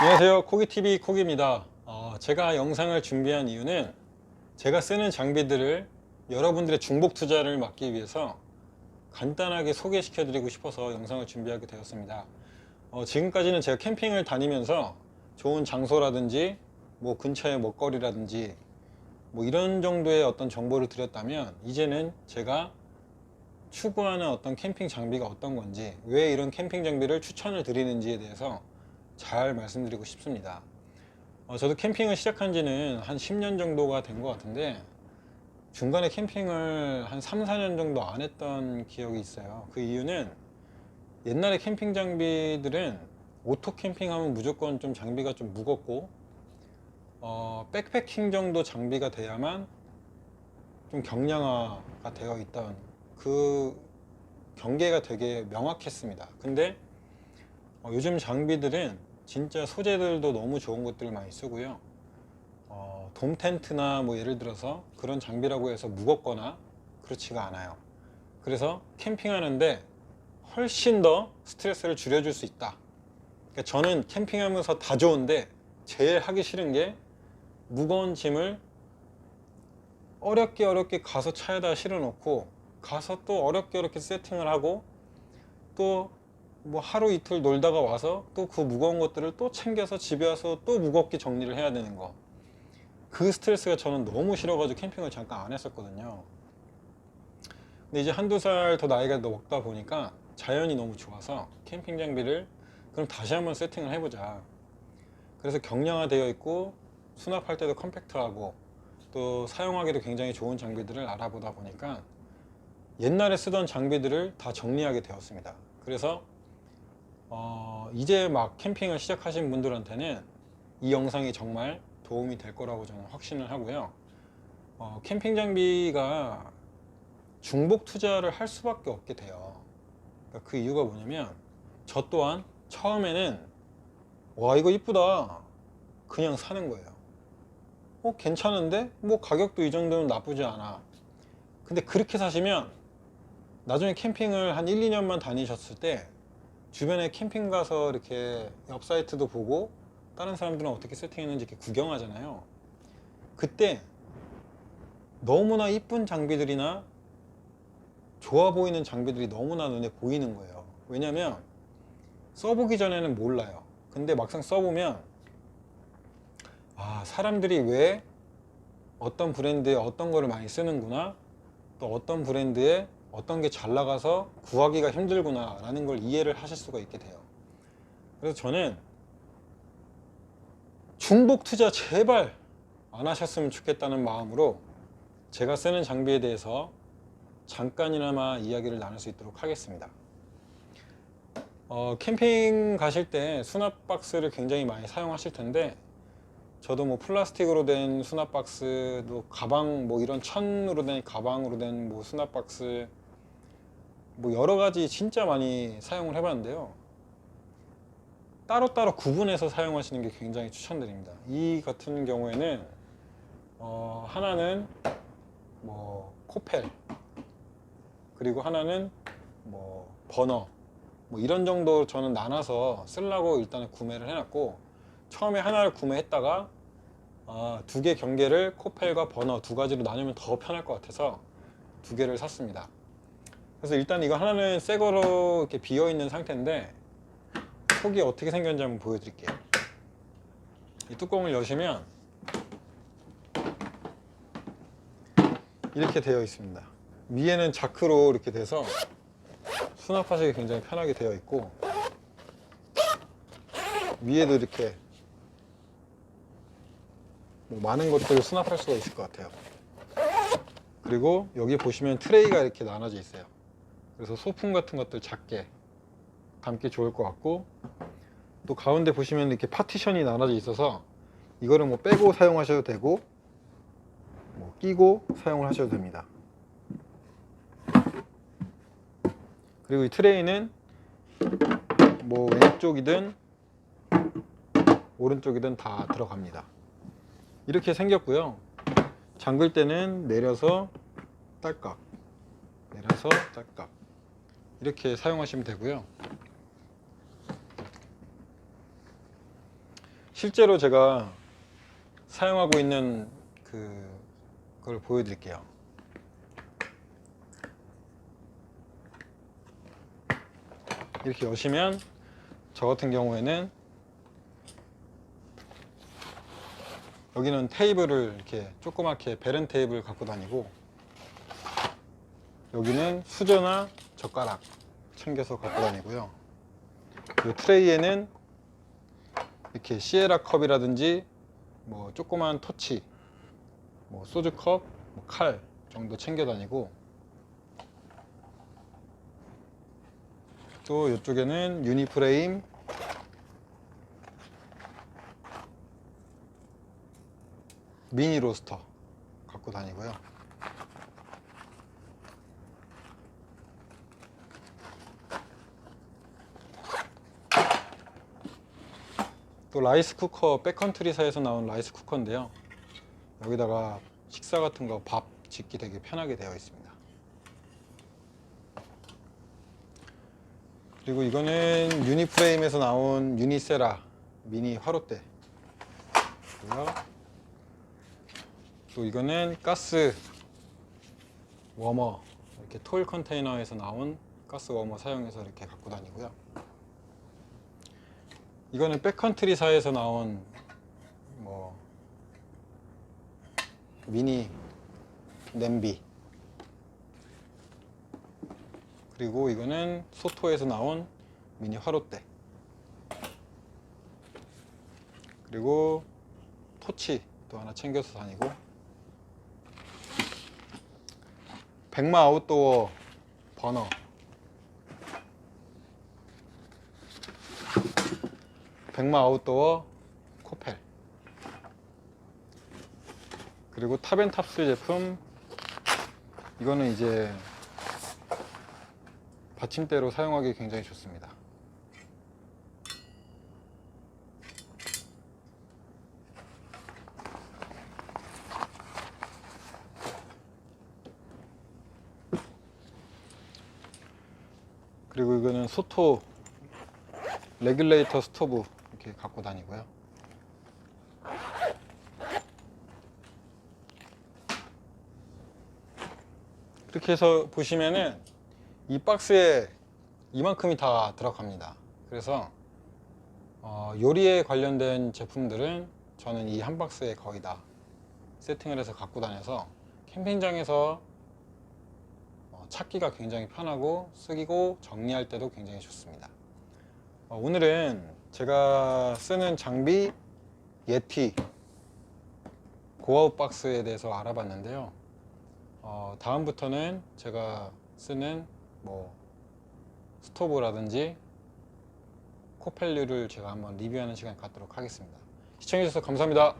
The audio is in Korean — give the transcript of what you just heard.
안녕하세요. 코기TV 코기입니다. 어, 제가 영상을 준비한 이유는 제가 쓰는 장비들을 여러분들의 중복 투자를 막기 위해서 간단하게 소개시켜 드리고 싶어서 영상을 준비하게 되었습니다. 어, 지금까지는 제가 캠핑을 다니면서 좋은 장소라든지 뭐 근처의 먹거리라든지 뭐 이런 정도의 어떤 정보를 드렸다면 이제는 제가 추구하는 어떤 캠핑 장비가 어떤 건지 왜 이런 캠핑 장비를 추천을 드리는지에 대해서 잘 말씀드리고 싶습니다. 어, 저도 캠핑을 시작한 지는 한 10년 정도가 된 것 같은데 중간에 캠핑을 한 3, 4년 정도 안 했던 기억이 있어요. 그 이유는 옛날에 캠핑 장비들은 오토 캠핑하면 무조건 좀 장비가 좀 무겁고 어, 백패킹 정도 장비가 돼야만 좀 경량화가 되어 있던 그 경계가 되게 명확했습니다. 근데 어, 요즘 장비들은 진짜 소재들도 너무 좋은 것들을 많이 쓰고요. 어, 돔 텐트나 뭐 예를 들어서 그런 장비라고 해서 무겁거나 그렇지가 않아요. 그래서 캠핑하는데 훨씬 더 스트레스를 줄여줄 수 있다. 그러니까 저는 캠핑하면서 다 좋은데 제일 하기 싫은 게 무거운 짐을 어렵게 어렵게 가서 차에다 실어놓고 가서 또 어렵게 어렵게 세팅을 하고 또 뭐 하루 이틀 놀다가 와서 또 그 무거운 것들을 또 챙겨서 집에 와서 또 무겁게 정리를 해야 되는 거. 그 스트레스가 저는 너무 싫어가지고 캠핑을 잠깐 안 했었거든요. 근데 이제 한두 살 더 나이가 먹다 보니까 자연이 너무 좋아서 캠핑 장비를 그럼 다시 한번 세팅을 해보자. 그래서 경량화되어 있고 수납할 때도 컴팩트하고 또 사용하기도 굉장히 좋은 장비들을 알아보다 보니까 옛날에 쓰던 장비들을 다 정리하게 되었습니다. 그래서 어, 이제 막 캠핑을 시작하신 분들한테는 이 영상이 정말 도움이 될 거라고 저는 확신을 하고요. 어, 캠핑 장비가 중복 투자를 할 수밖에 없게 돼요. 그러니까 그 이유가 뭐냐면 저 또한 처음에는 와 이거 이쁘다 그냥 사는 거예요. 어 괜찮은데 뭐 가격도 이 정도면 나쁘지 않아. 근데 그렇게 사시면 나중에 캠핑을 한 1, 2년만 다니셨을 때 주변에 캠핑 가서 이렇게 옆 사이트도 보고 다른 사람들은 어떻게 세팅했는지 이렇게 구경하잖아요. 그때 너무나 이쁜 장비들이나 좋아 보이는 장비들이 너무나 눈에 보이는 거예요. 왜냐면 써보기 전에는 몰라요. 근데 막상 써보면 아 사람들이 왜 어떤 브랜드에 어떤 거를 많이 쓰는구나 또 어떤 브랜드에 어떤 게 잘 나가서 구하기가 힘들구나 라는 걸 이해를 하실 수가 있게 돼요. 그래서 저는 중복 투자 제발 안 하셨으면 좋겠다는 마음으로 제가 쓰는 장비에 대해서 잠깐이나마 이야기를 나눌 수 있도록 하겠습니다. 어, 캠핑 가실 때 수납 박스를 굉장히 많이 사용하실 텐데 저도 뭐 플라스틱으로 된 수납 박스도 가방 뭐 이런 천으로 된 가방으로 된 뭐 수납 박스 뭐 여러 가지 진짜 많이 사용을 해봤는데요. 따로따로 구분해서 사용하시는 게 굉장히 추천드립니다. 이 같은 경우에는 어, 하나는 뭐 코펠 그리고 하나는 뭐 버너 뭐 이런 정도 저는 나눠서 쓰려고 일단은 구매를 해놨고 처음에 하나를 구매했다가 어, 두개 경계를 코펠과 버너 두 가지로 나누면 더 편할 것 같아서 두 개를 샀습니다. 그래서 일단 이거 하나는 새 거로 이렇게 비어 있는 상태인데 속이 어떻게 생겼는지 한번 보여드릴게요. 이 뚜껑을 여시면 이렇게 되어 있습니다. 위에는 자크로 이렇게 돼서 수납하시기 굉장히 편하게 되어 있고 위에도 이렇게 뭐 많은 것들을 수납할 수가 있을 것 같아요. 그리고 여기 보시면 트레이가 이렇게 나눠져 있어요. 그래서 소품 같은 것들 작게 담기 좋을 것 같고 또 가운데 보시면 이렇게 파티션이 나눠져 있어서 이거를 뭐 빼고 사용하셔도 되고 뭐 끼고 사용을 하셔도 됩니다. 그리고 이 트레이는 뭐 왼쪽이든 오른쪽이든 다 들어갑니다. 이렇게 생겼고요. 잠글 때는 내려서 딸깍, 내려서 딸깍 이렇게 사용하시면 되고요. 실제로 제가 사용하고 있는 그 그걸 보여드릴게요. 이렇게 여시면 저 같은 경우에는 여기는 테이블을 이렇게 조그맣게 베른 테이블 갖고 다니고 여기는 수저나 젓가락 챙겨서 갖고 다니고요. 이 트레이에는 이렇게 시에라 컵이라든지 뭐 조그만 토치, 뭐 소주컵, 뭐 칼 정도 챙겨 다니고 또 이쪽에는 유니프레임 미니 로스터 갖고 다니고요. 또 라이스 쿠커 백컨트리사에서 나온 라이스 쿠커인데요. 여기다가 식사 같은 거 밥 짓기 되게 편하게 되어 있습니다. 그리고 이거는 유니프레임에서 나온 유니세라 미니 화롯대. 또 이거는 가스 워머 이렇게 토일 컨테이너에서 나온 가스 워머 사용해서 이렇게 갖고 다니고요. 이거는 백컨트리사에서 나온 뭐 미니 냄비. 그리고 이거는 소토에서 나온 미니 화롯대. 그리고 토치 또 하나 챙겨서 다니고. 백마 아웃도어 버너 백마 아웃도어 코펠. 그리고 탑앤탑스 제품. 이거는 이제 받침대로 사용하기 굉장히 좋습니다. 그리고 이거는 소토 레귤레이터 스토브 이렇게 갖고 다니고요. 이렇게 해서 보시면은 이 박스에 이만큼이 다 들어갑니다. 그래서 어, 요리에 관련된 제품들은 저는 이 한 박스에 거의 다 세팅을 해서 갖고 다녀서 캠핑장에서 어, 찾기가 굉장히 편하고 쓰기고 정리할 때도 굉장히 좋습니다. 어, 오늘은 제가 쓰는 장비 예티 고아웃 박스에 대해서 알아봤는데요. 어, 다음부터는 제가 쓰는 뭐 스토브라든지 코펠류를 제가 한번 리뷰하는 시간 갖도록 하겠습니다. 시청해주셔서 감사합니다.